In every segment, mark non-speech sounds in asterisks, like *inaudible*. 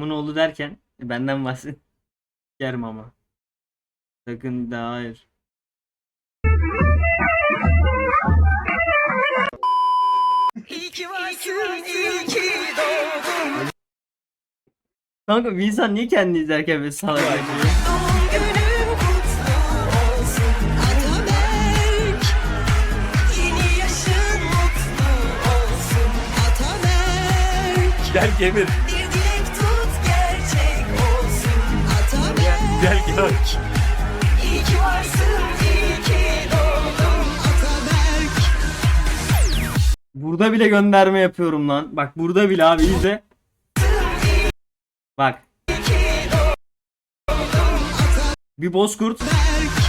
Amın oğlu derken e, benden bahset. Yerim ama. Sakın daha hayır. İyi ki varsın, iyi ki doğdun. Kanka bir insan niye kendini izlerken böyle salak yapıyor? Doğum günün Gel George. İyi ki varsın, iyi ki doğdun Ataberk. Burada bile gönderme yapıyorum lan. Bak burada bile abi izle. Bak. Bir bozkurt.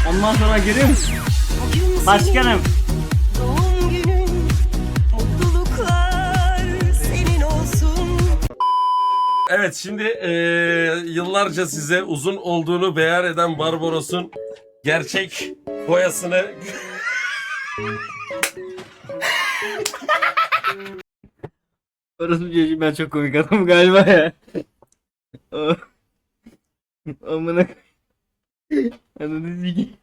Ondan sonra görüyor musun? Başkanım. Evet şimdi eee, yıllarca size uzun olduğunu beyan eden Barbaros'un gerçek boyasını *laughs* Orası bir ben çok komik adamım galiba ya. Amına *laughs* Ananı sikeyim.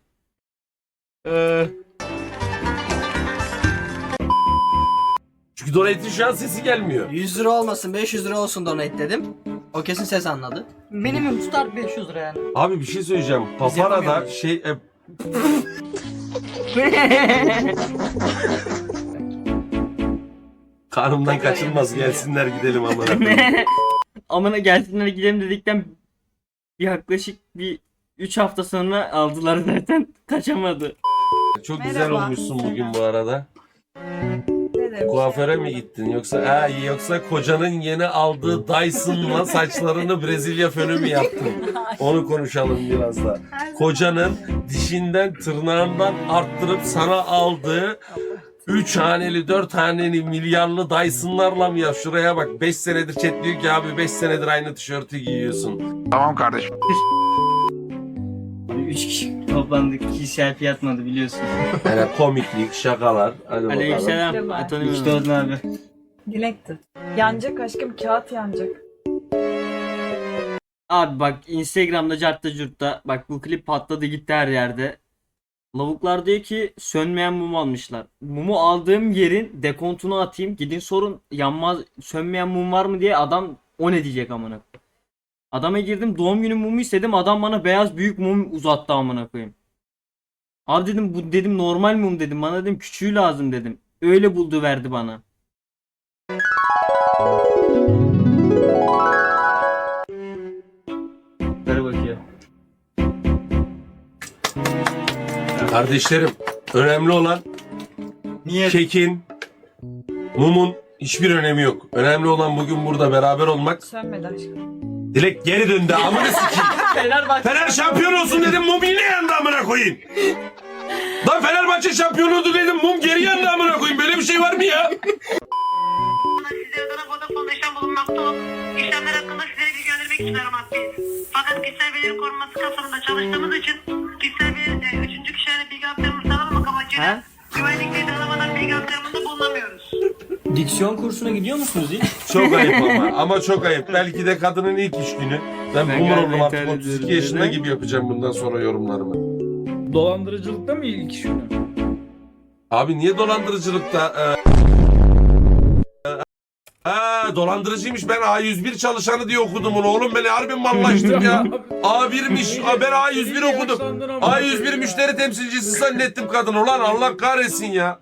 Çünkü Donate'in şu an sesi gelmiyor. 100 lira olmasın 500 lira olsun donate dedim. O kesin ses anladı. Minimum tutar 500 lira yani. Abi bir şey söyleyeceğim. Papara'da yapamıyoruz. şey e, *laughs* karnımdan kaçılmaz gelsinler gidelim amına koyayım. *laughs* Amına gelsinler gidelim dedikten bir yaklaşık bir 3 hafta sonra aldılar zaten. Kaçamadı. Çok güzel Merhaba. olmuşsun bugün bu arada. Dedim. Kuaföre mi gittin yoksa ha, yoksa kocanın yeni aldığı Dyson'la saçlarını Brezilya fönü mü yaptın? *laughs* Onu konuşalım biraz da. Kocanın dişinden tırnağından arttırıp sana aldığı 3 haneli 4 haneli milyarlı Dyson'larla mı ya? Şuraya bak 5 senedir chat diyor ki abi 5 senedir aynı tişörtü giyiyorsun. Tamam kardeşim. *laughs* 3 kişi toplandık. Kişi selfie atmadı biliyorsun. Yani komiklik, şakalar. Hadi bakalım. Aleykümselam. Merhaba. Atanım işte oldun abi. Dilekti. Yanacak aşkım kağıt yanacak. Abi bak Instagram'da cartta curtta bak bu klip patladı gitti her yerde. Lavuklar diyor ki sönmeyen mum almışlar. Mumu aldığım yerin dekontunu atayım. Gidin sorun yanmaz sönmeyen mum var mı diye adam o ne diyecek amına. Adama girdim doğum günü mumu istedim. Adam bana beyaz büyük mum uzattı amına koyayım. Abi dedim bu dedim normal mum dedim. Bana dedim küçüğü lazım dedim. Öyle buldu verdi bana. Bakıyor. Kardeşlerim önemli olan Niye? kekin, mumun hiçbir önemi yok. Önemli olan bugün burada beraber olmak. Sönmedi aşkım. Dilek geri döndü amına *laughs* sikeyim. Fenerbahçe. Fener şampiyon olsun dedim mum yine yandı amına koyayım. Lan Fenerbahçe şampiyon oldu dedim mum geri yandı amına koyayım. Böyle bir şey var mı ya? Sizlere Adana Vodafone işlem bulunmakta olup işlemler hakkında sizlere bilgilendirmek için aramaktayiz. Fakat kişisel verilerin korunması kapsamında çalıştığımız için kişisel veri e, üçüncü kişilere bilgi aktarımı sağlamamak amacıyla güvenlik ve tanımadan bilgi aktarımında bulunamıyoruz. Diksiyon kursuna gidiyor musunuz hiç? *laughs* Çok ayıp ama. Ama çok ayıp. Belki de kadının ilk iş günü. Ben Ben boomer galiba oldum artık internet 32 üzerinde. yaşında gibi yapacağım bundan sonra yorumlarımı. Dolandırıcılıkta mı ilk iş günü? Abi niye dolandırıcılıkta? E... Ha dolandırıcıymış ben A101 çalışanı diye okudum onu oğlum beni harbi mallaştım ya. *laughs* A1'miş Aa, ben A101 okudum. A101 müşteri temsilcisi zannettim kadın ulan Allah kahretsin ya.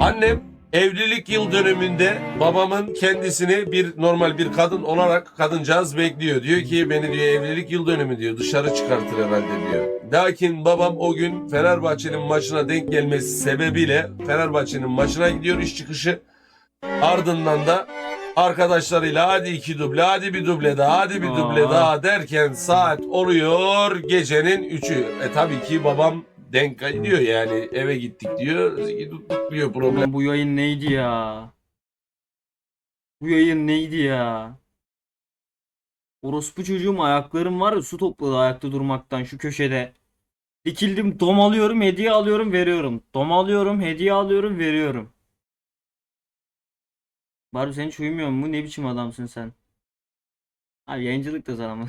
Annem evlilik yıl dönümünde babamın kendisini bir normal bir kadın olarak kadıncağız bekliyor. Diyor ki beni diyor evlilik yıl dönümü diyor dışarı çıkartır herhalde diyor. Lakin babam o gün Fenerbahçe'nin maçına denk gelmesi sebebiyle Fenerbahçe'nin maçına gidiyor iş çıkışı. Ardından da arkadaşlarıyla hadi iki duble hadi bir duble daha hadi bir duble daha derken saat oluyor gecenin üçü. E tabii ki babam denk diyor yani eve gittik diyor gittik diyor problem. Bu yayın neydi ya? Bu yayın neydi ya? Orospu çocuğum ayaklarım var ya su topladı ayakta durmaktan şu köşede. Dikildim dom alıyorum hediye alıyorum veriyorum. Dom alıyorum hediye alıyorum veriyorum. Bari sen hiç uyumuyor mu? Ne biçim adamsın sen? Abi yayıncılık da ama.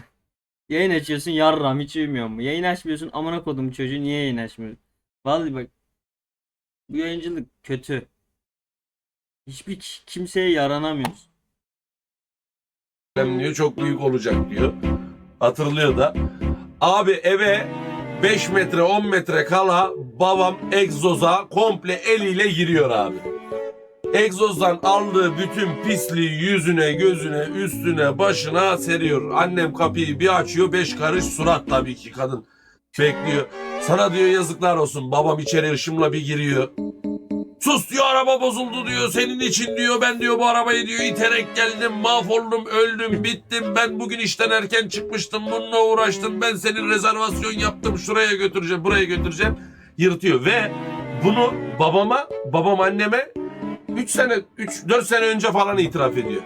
Yayın açıyorsun yarram hiç uyumuyor mu? Yayın açmıyorsun amına kodum çocuğu niye yayın açmıyor? Vallahi bak bu yayıncılık kötü. Hiçbir ki- kimseye yaranamıyoruz. diyor çok büyük olacak diyor. Hatırlıyor da. Abi eve 5 metre 10 metre kala babam egzoza komple eliyle giriyor abi. Egzozdan aldığı bütün pisliği yüzüne, gözüne, üstüne, başına seriyor. Annem kapıyı bir açıyor, beş karış surat tabii ki kadın bekliyor. Sana diyor yazıklar olsun. Babam içeri ışımla bir giriyor. Sus diyor araba bozuldu diyor. Senin için diyor ben diyor bu arabayı diyor iterek geldim. Mahvoldum, öldüm, bittim. Ben bugün işten erken çıkmıştım. Bununla uğraştım. Ben senin rezervasyon yaptım. Şuraya götüreceğim, buraya götüreceğim. Yırtıyor ve bunu babama, babam anneme 3 sene 3 4 sene önce falan itiraf ediyor.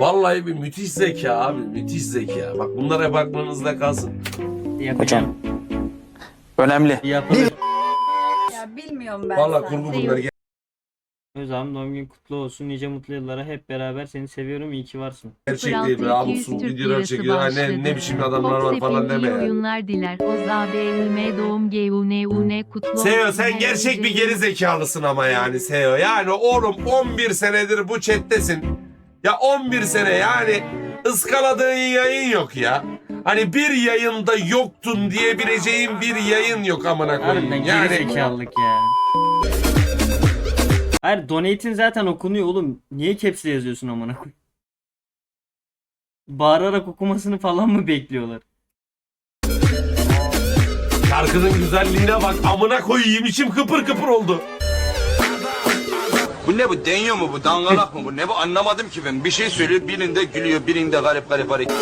Vallahi bir müthiş zeka abi, müthiş zeka. Bak bunlara bakmanızda kalsın. Yapacağım. Önemli. Yapılır. Ya bilmiyorum ben Vallahi kurgu bunları Özlem doğum günün kutlu olsun. Nice mutlu yıllara hep beraber seni seviyorum. İyi ki varsın. gerçek değil. Böyle abuk subuk videolar çekiyor. Ha, Ne, ne biçim adamlar var falan deme yani. oyunlar diler. Oza BÜM doğum GUN kutlu Seo sen gerçek bir geri zekalısın ama yani Seo. Yani oğlum 11 senedir bu chattesin. Ya 11 sene yani ıskaladığın yayın yok ya. Hani bir yayında yoktun diyebileceğin bir yayın yok amına koyayım. Harbiden Yani geri zekalılık ya. Hayır donate'in zaten okunuyor oğlum. Niye caps'le yazıyorsun amına koy? Bağırarak okumasını falan mı bekliyorlar? şarkının güzelliğine bak amına koyayım içim kıpır kıpır oldu. Bu ne bu? Deniyor mu bu? Dangalak mı bu? Ne bu? Anlamadım ki ben. Bir şey söylüyor, birinde gülüyor, birinde garip garip hareket.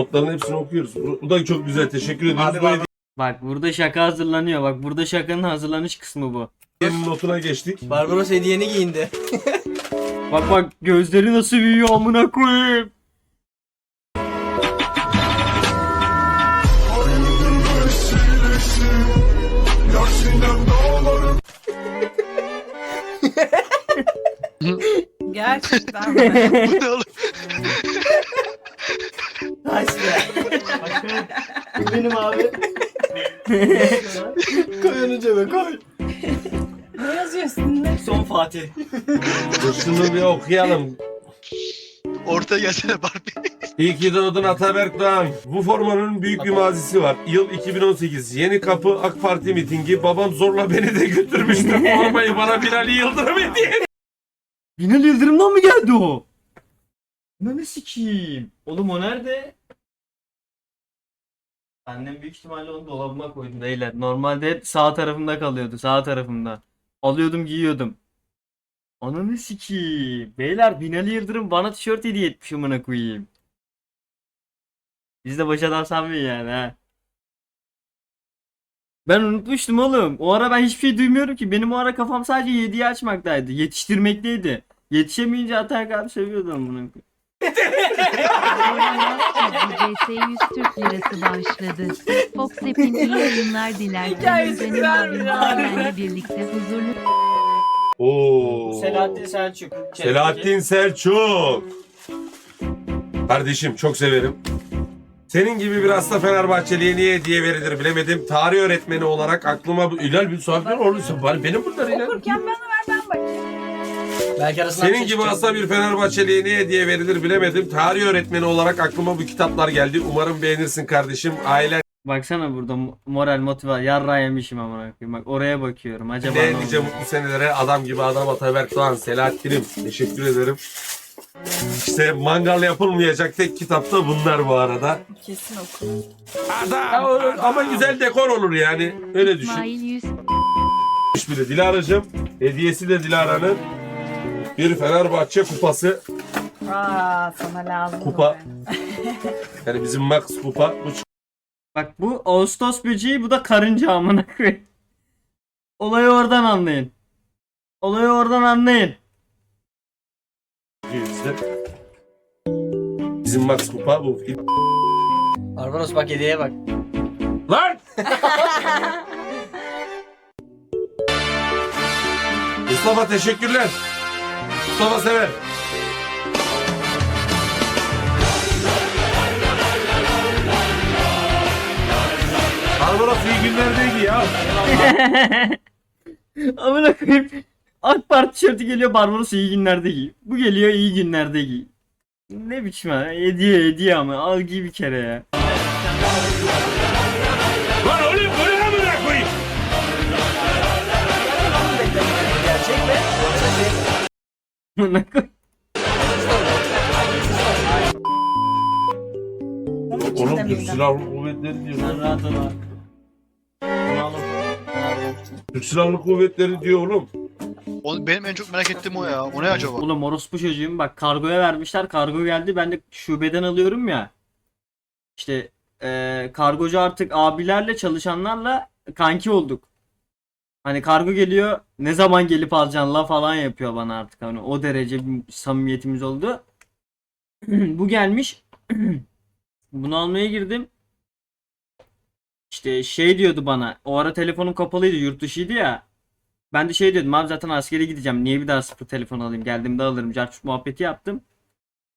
Notların hepsini okuyoruz. Bu, bu da çok güzel teşekkür ediyoruz. Bu Bak burada şaka hazırlanıyor. Bak burada şakanın hazırlanış kısmı bu. hediyenin notuna geçtik. Barbaros hediyeni giyindi. *laughs* Bak bak gözleri nasıl büyüyor amına koyayım. Gerçekten. *laughs* Benim abi. *laughs* koy onu cebe koy. ne yazıyorsun ne? Son Fatih. Dur Şunu bir okuyalım. Ortaya gelsene Barbie. İyi ki doğdun Ataberk Doğan. Bu formanın büyük bir mazisi var. Yıl 2018. Yeni Kapı AK Parti mitingi. Babam zorla beni de götürmüştü. Formayı bana Binali Yıldırım hediye Binali Yıldırım'dan mı geldi o? Ne sikiyim? Oğlum o nerede? Annem büyük ihtimalle onu dolabıma koydu beyler. Normalde hep sağ tarafımda kalıyordu. Sağ tarafımda. Alıyordum giyiyordum. Ananı sikiyim. Beyler Binali Yıldırım bana tişört hediye etmiş amına koyayım. Biz de boş adam sanmıyor yani ha. Ben unutmuştum oğlum. O ara ben hiçbir şey duymuyorum ki. Benim o ara kafam sadece 7'yi açmaktaydı. Yetiştirmekteydi. Yetişemeyince Atayak abi seviyordu amına koyayım. CS 100 Türk Lirası bağışladı. Fox App'in iyi yayınlar diler. Hikayesi Benim güzel birlikte huzurlu Oo. Selahattin Selçuk. Selahattin Selçuk. Kardeşim çok severim. Senin gibi bir hasta Fenerbahçeli'ye niye hediye verilir bilemedim. Tarih öğretmeni olarak aklıma bu İlal bir saatler olursa bari benim bunlar İlal. Okurken ben. Belki arasından Senin şey gibi hasta bir Fenerbahçeli'ye ne hediye verilir bilemedim. Tarih öğretmeni olarak aklıma bu kitaplar geldi. Umarım beğenirsin kardeşim. Ailen Baksana burada mo- moral motiva yarra yemişim amına koyayım. Bak oraya bakıyorum. Acaba ne nice oldu? mutlu senelere adam gibi adam Ataberk Doğan, Selahattin'im. Teşekkür ederim. İşte mangal yapılmayacak tek kitap da bunlar bu arada. Kesin oku. Ya o- ama güzel dekor olur yani. Öyle düşün. İsmail 100 bile Dilara'cığım. Hediyesi de Dilara'nın. Bir Fenerbahçe kupası. Aa sana lazım. Kupa. *laughs* Yani bizim Max kupa. Bu Bak bu Ağustos böceği bu da karınca amına koyayım. Olayı oradan anlayın. Olayı oradan anlayın. çıkıyor. Bizim Max kupa bu. Barbaros bak hediyeye bak. Lan! *laughs* Mustafa teşekkürler. Mustafa sever. Barbaros iyi günlerdeydi ya. *laughs* Amına koyayım. AK Parti tişörtü geliyor Barbaros iyi günlerde giy. Bu geliyor iyi günlerde giy. Ne biçim ha? Hediye hediye ama al giy bir kere ya. Amına koyayım. Oğlum Türk Silahlı Kuvvetleri diyor. Sen rahat ol abi. Bunu alın. Türk Silahlı Kuvvetleri diyor oğlum. O, benim en çok merak ettiğim o ya. O ne acaba? Oğlum orospu çocuğum bak kargoya vermişler kargo geldi ben de şubeden alıyorum ya. İşte eee, kargocu artık abilerle çalışanlarla kanki olduk. Hani kargo geliyor ne zaman gelip alacaksın la falan yapıyor bana artık hani o derece bir samimiyetimiz oldu. *clears throat* Bu gelmiş. *clears throat* Bunu almaya girdim. İşte şey diyordu bana. O ara telefonum kapalıydı yurt dışıydı ya. Ben de şey diyordum abi zaten askere gideceğim. Niye bir daha sıfır telefon alayım? Geldiğimde alırım. Carçuk muhabbeti yaptım.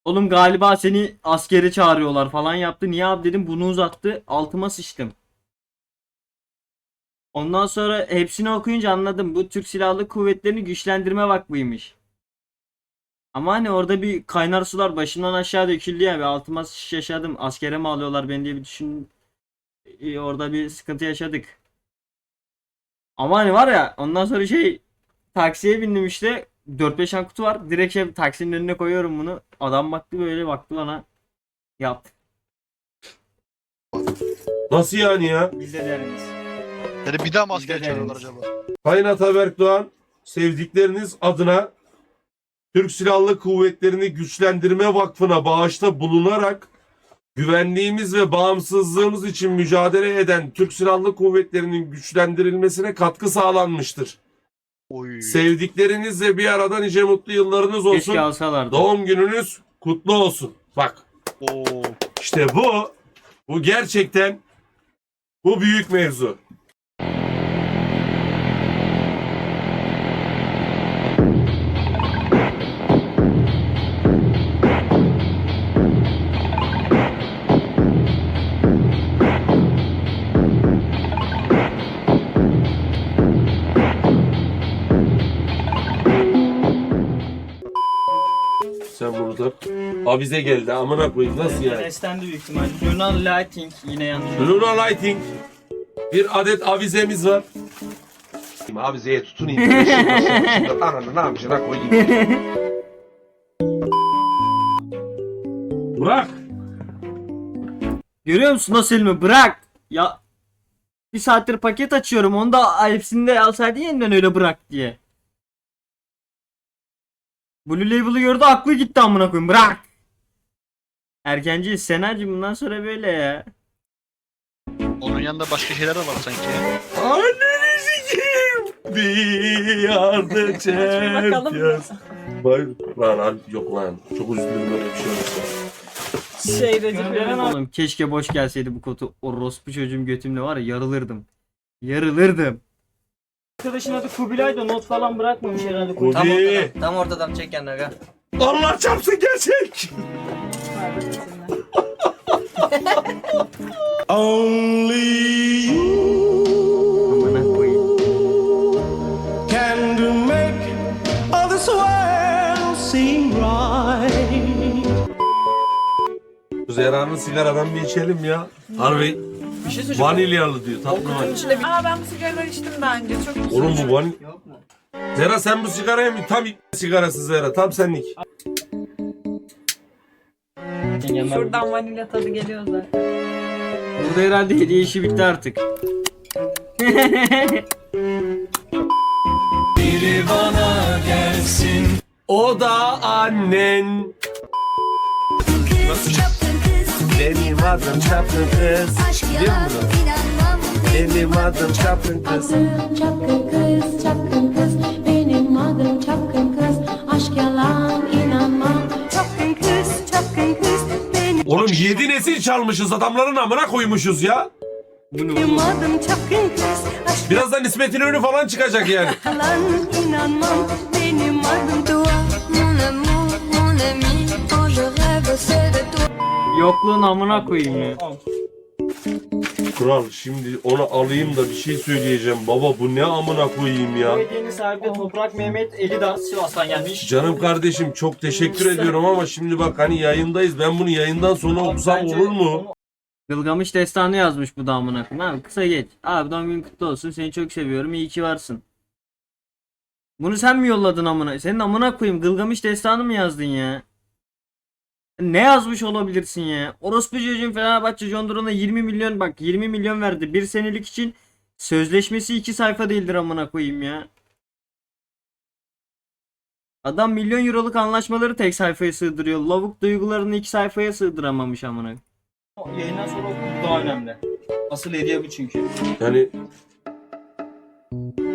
Oğlum galiba seni askere çağırıyorlar falan yaptı. Niye abi dedim bunu uzattı. Altıma sıçtım. Ondan sonra hepsini okuyunca anladım. Bu Türk Silahlı Kuvvetleri'ni güçlendirme vakfıymış. Ama hani orada bir kaynar sular başımdan aşağı döküldü ya. Bir altıma şiş yaşadım. Askere mi alıyorlar beni diye bir düşün. Ee, Orada bir sıkıntı yaşadık. Ama hani var ya ondan sonra şey taksiye bindim işte 4-5 tane kutu var. Direkt şey taksinin önüne koyuyorum bunu. Adam baktı böyle baktı bana. Yap. Nasıl yani ya? Biz de deriniz. Yani bir daha çağırıyorlar evet. acaba? Sayın Ataberk Doğan sevdikleriniz adına Türk Silahlı Kuvvetleri'ni Güçlendirme Vakfı'na bağışta bulunarak güvenliğimiz ve bağımsızlığımız için mücadele eden Türk Silahlı Kuvvetleri'nin güçlendirilmesine katkı sağlanmıştır. Oy. Sevdiklerinizle bir arada nice mutlu yıllarınız olsun. Keşke alsalardı. Doğum gününüz kutlu olsun. Bak Oo. işte bu bu gerçekten bu büyük mevzu. Avize geldi amına koyayım nasıl yani? Seslendi büyük ihtimal. Lunar Lighting yine yanlış. Luna Lighting bir adet avizemiz var. Avizeye tutunayım. *laughs* Şimdi ananı ne yapacağına koyayım. Bırak. Görüyor musun nasıl elimi? Bırak. Ya bir saattir paket açıyorum. Onu da hepsini de alsaydın yeniden öyle bırak diye. Blue Label'ı gördü aklı gitti amına koyayım. Bırak. Erkenci Senacım bundan sonra böyle ya. Onun yanında başka şeyler de var sanki. Anneni sikeyim. We are the bakalım. champions. Vay lan lan yok lan. Çok üzüldüm böyle bir şey olursa. Şey Recep İvedik. Oğlum keşke boş gelseydi bu kotu. Orospu çocuğum götümle var ya yarılırdım. Yarılırdım. Arkadaşın adı Kubilay da not falan bırakmamış herhalde. Kubi. tam Hadi. ortadan, tam ortadan çek aga. Allah çarpsın gerçek. Amına koyayım. Can to make all this world seem right. Zehra'nın sigaradan bir içelim ya. Harbi Bir şey söyleyeceğim. vanilyalı diyor. Tatlı Kutunun vanilya. içinde bir... Aa ben bu sigaraları içtim önce. Çok. Oğlum bu van... Zehra sen bu sigaraya mı? Tam sigarası Zehra. Tam senlik. Şuradan vanilya tadı geliyor zaten. Burada herhalde hediye işi bitti artık. *laughs* O da annen. Benim adım çapkın kız. Biliyor musun? Benim adım çapkın kız. Çapkın kız, çapkın adım çapkın kız. Aşk yalan inanmam. Çapkın kız, çapkın kız, benim Oğlum yedi nesil çalmışız adamların amına koymuşuz ya. Benim adım çapkın kız Birazdan İsmet İnönü falan çıkacak yani. Aşk *laughs* yalan inanmam Benim adım Dua Mon amour, mon ami Quand je rêve c'est de toi Yokluğun amına koyayım ya. Kral şimdi onu alayım da bir şey söyleyeceğim. Baba bu ne amına koyayım ya. Belediyenin sahibi de Toprak Mehmet Elidağ Sivas'tan gelmiş. Canım kardeşim çok teşekkür ediyorum ama şimdi bak hani yayındayız. Ben bunu yayından sonra okusam olur mu? Gılgamış destanı yazmış bu da amına koyayım. Abi kısa geç. Abi doğum günün kutlu olsun. Seni çok seviyorum. İyi ki varsın. Bunu sen mi yolladın amına? Senin amına koyayım. Gılgamış destanı mı yazdın ya? Ne yazmış olabilirsin ya? Orospu çocuğun Fenerbahçe John Duran'a 20 milyon bak 20 milyon verdi. Bir senelik için sözleşmesi iki sayfa değildir amına koyayım ya. Adam milyon euroluk anlaşmaları tek sayfaya sığdırıyor. Lavuk duygularını iki sayfaya sığdıramamış amına. Yayından sonra okul daha önemli. Asıl hediye bu çünkü. Yani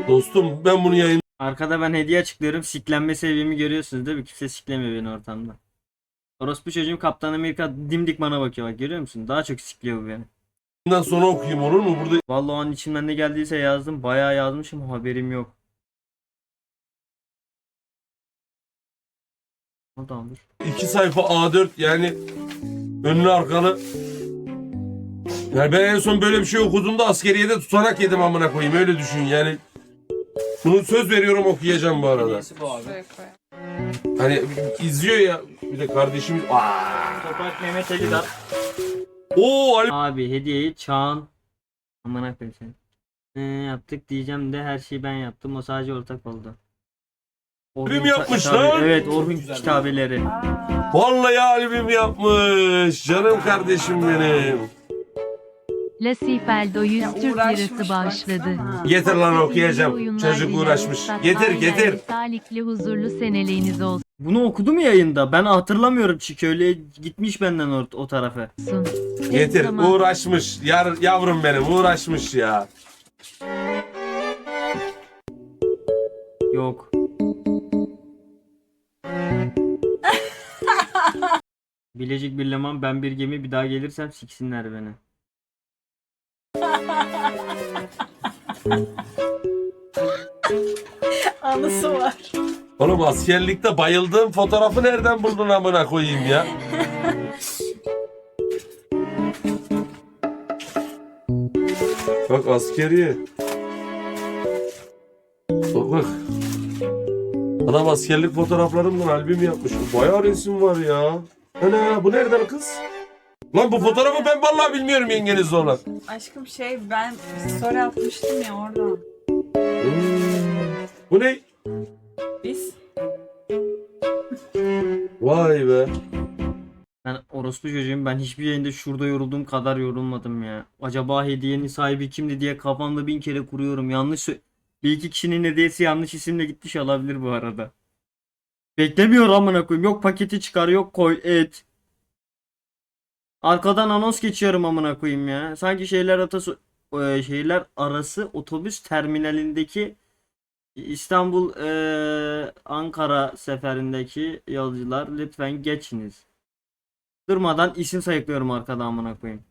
dostum ben bunu yayın Arkada ben hediye açıklıyorum. Siklenme seviyemi görüyorsunuz değil mi? Kimse siklemiyor beni ortamda. Orospu çocuğum Kaptan Amerika dimdik bana bakıyor bak görüyor musun? Daha çok sikliyor bu beni. yayından sonra okuyayım olur mu? Burada Vallahi o an içimden ne geldiyse yazdım. Bayağı yazmışım haberim yok. Olur. iki sayfa A4 yani önlü arkalı. Yani ben en son böyle bir şey okuduğumda askeriyede tutanak yedim amına koyayım öyle düşün yani. Bunu söz veriyorum okuyacağım bu arada. bu abi. Hani izliyor ya bir de kardeşimiz. Aa! Toprak Mehmet Elidar. Oo Ali Abi hediyeyi Çağan amına koyayım seni. Ee, yaptık diyeceğim de her şeyi ben yaptım. O sadece ortak oldu. Kim kita- yapmış kitabe- lan? Evet Orhun kitabeleri. Vallahi albüm yapmış. Canım kardeşim benim. La Cifeldo 100 Ya Türk lirası bağışladı. baksana. Getir lan okuyacağım. Çocuk uğraşmış. Getir getir. Sağlıklı huzurlu seneliğiniz olsun. Bunu okudu mu yayında? Ben hatırlamıyorum çünkü öyle gitmiş benden o, o tarafa. Getir. Uğraşmış. Yar, yavrum benim uğraşmış ya. Yok. *laughs* Bilecik birlemem ben bir gemi bir daha gelirsem siksinler beni. *laughs* Anısı var. Oğlum askerlikte bayıldığım fotoğrafı nereden buldun amına koyayım ya? Bak askeriye. Bak bak. Adam askerlik fotoğraflarımdan albüm yapmış. Bayağı resim var ya. Ana bu nereden kız? Lan bu fotoğrafı ben vallahi bilmiyorum yengenizle olan. Aşkım şey ben story atmıştım ya oradan. Hmm. Bu ne? Biz Vay be. Ben orospu çocuğum ben hiçbir yayında şurada yorulduğum kadar yorulmadım ya. Acaba hediyenin sahibi kimdi diye kafamda bin kere kuruyorum. Yanlış bir iki kişinin hediyesi yanlış isimle gitmiş olabilir bu arada. Beklemiyor amına koyayım. Yok paketi çıkar yok koy et. Arkadan anons geçiyorum amına koyayım ya. Sanki şeyler atası e, şehirler arası otobüs terminalindeki İstanbul e, Ankara seferindeki yolcular lütfen geçiniz. Durmadan isim sayıklıyorum arkada amına koyayım.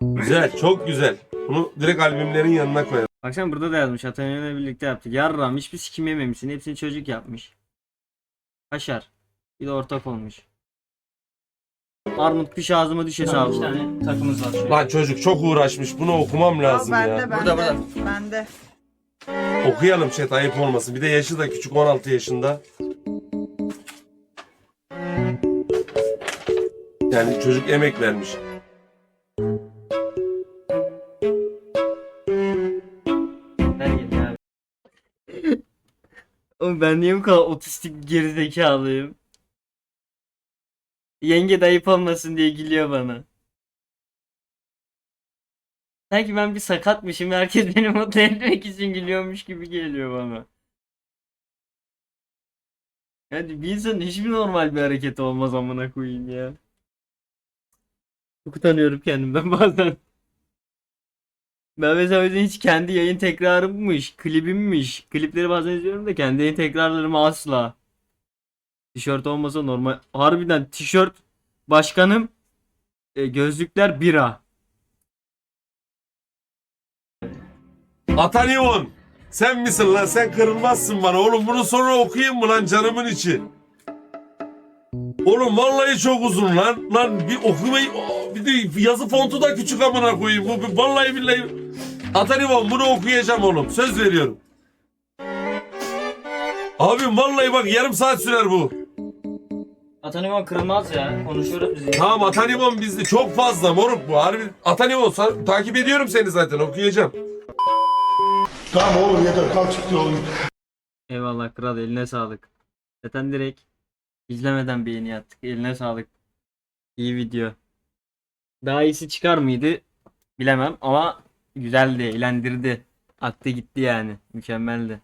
Güzel, çok güzel. Bunu direkt albümlerin yanına koyalım. Baksana burada da yazmış Atanyo'yla birlikte yaptık. Yarram hiçbir sikim yememişsin. Hepsini çocuk yapmış. Kaşar. Bir de ortak olmuş. Armut piş ağzıma düş hesabı. var. takımız var. Lan çocuk çok uğraşmış. Bunu okumam lazım bende ya. bende. Burada, burada. Bende. Okuyalım chat ayıp olmasın. Bir de yaşı da küçük 16 yaşında. Yani çocuk emek vermiş. Ver gel abi. Oğlum ben niye bu kadar otistik gerizekalıyım? Yenge de ayıp olmasın diye gülüyor bana. Sanki ben bir sakatmışım herkes beni mutlu etmek için gülüyormuş gibi geliyor bana. Yani bir insanın hiçbir normal bir hareketi olmaz amına koyayım ya. Çok utanıyorum kendimden *laughs* bazen. Ben mesela yüzden hiç kendi yayın tekrarımmış, klibimmiş. Klipleri bazen izliyorum da kendi yayın tekrarlarımı asla. Tişört olmasa normal. Harbiden tişört başkanım e, gözlükler bira. Atanimon. Sen misin lan? Sen kırılmazsın bana. Oğlum bunu sonra okuyayım mı lan canımın içi? Oğlum vallahi çok uzun lan. Lan bir okumayı bir de yazı fontu da küçük amına koyayım. Bu vallahi billahi Atanimon bunu okuyacağım oğlum. Söz veriyorum. Abim vallahi bak yarım saat sürer bu. Atanimon kırılmaz ya. Konuşuyoruz biz. Tamam Atanimon bizde çok fazla moruk bu. Harbi Atanimon sa- takip ediyorum seni zaten okuyacağım. Tamam oğlum yeter kalk çık oğlum. Eyvallah kral eline sağlık. Zaten direkt izlemeden beğeni attık. Eline sağlık. İyi video. Daha iyisi çıkar mıydı? Bilemem ama güzeldi, eğlendirdi. Aktı gitti yani. Mükemmeldi.